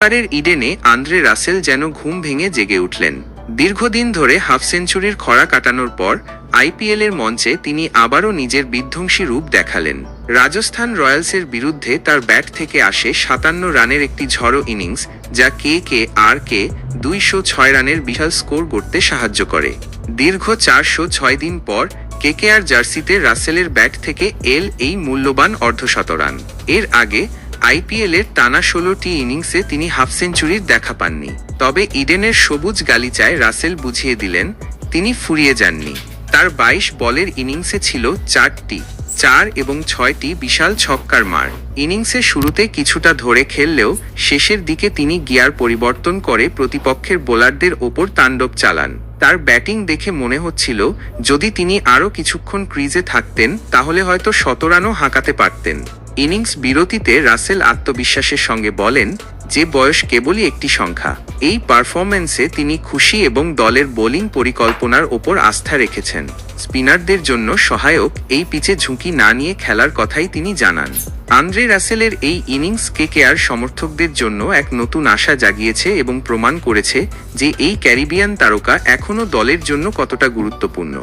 এবারের ইডেনে Andre Russell যেন ঘুম ভেঙে জেগে উঠলেন। দীর্ঘদিন ধরে হাফ সেঞ্চুরির খরা কাটানোর পর আইপিএল এর মঞ্চে তিনি আবারও নিজের বিধ্বংসী রূপ দেখালেন। রাজস্থান রয়্যালসের বিরুদ্ধে তার ব্যাট থেকে আসে সাতান্ন রানের একটি ঝড়ো ইনিংস, যা কে কে আর কে দুইশো ছয় রানের বিশাল স্কোর করতে সাহায্য করে। দীর্ঘ চারশো ছয় দিন পর কেকেআর জার্সিতে রাসেলের ব্যাট থেকে এল এই মূল্যবান অর্ধশতরান এর আগে আইপিএল এর টানা ষোলোটি ইনিংসে তিনি হাফ সেঞ্চুরির দেখা পাননি। তবে ইডেনের সবুজ গালিচায় রাসেল বুঝিয়ে দিলেন, তিনি ফুরিয়ে যাননি। তার বাইশ বলের ইনিংসে ছিল চারটি, চার এবং ছয়টি বিশাল ছক্কার মার। ইনিংসের শুরুতে কিছুটা ধরে খেললেও শেষের দিকে তিনি গিয়ার পরিবর্তন করে প্রতিপক্ষের বোলারদের ওপর তাণ্ডব চালান। তার ব্যাটিং দেখে মনে হচ্ছিল, যদি তিনি আরও কিছুক্ষণ ক্রিজে থাকতেন, তাহলে হয়তো শতরানও হাঁকাতে পারতেন। ইনিংস বিরতিতে রাসেল আত্মবিশ্বাসের সঙ্গে বলেন, যে বয়স কেবলই একটি সংখ্যা। এই পারফরম্যান্সে তিনি খুশি এবং দলের বোলিং পরিকল্পনার ওপর আস্থা রেখেছেন। স্পিনারদের জন্য সহায়ক, এই পিচে ঝুঁকি না নিয়ে খেলার কথাই তিনি জানান। আন্দ্রে রাসেলের এই ইনিংস কেকেআর সমর্থকদের জন্য এক নতুন আশা জাগিয়েছে এবং প্রমাণ করেছে যে এই ক্যারিবিয়ান তারকা এখনও দলের জন্য কতটা গুরুত্বপূর্ণ।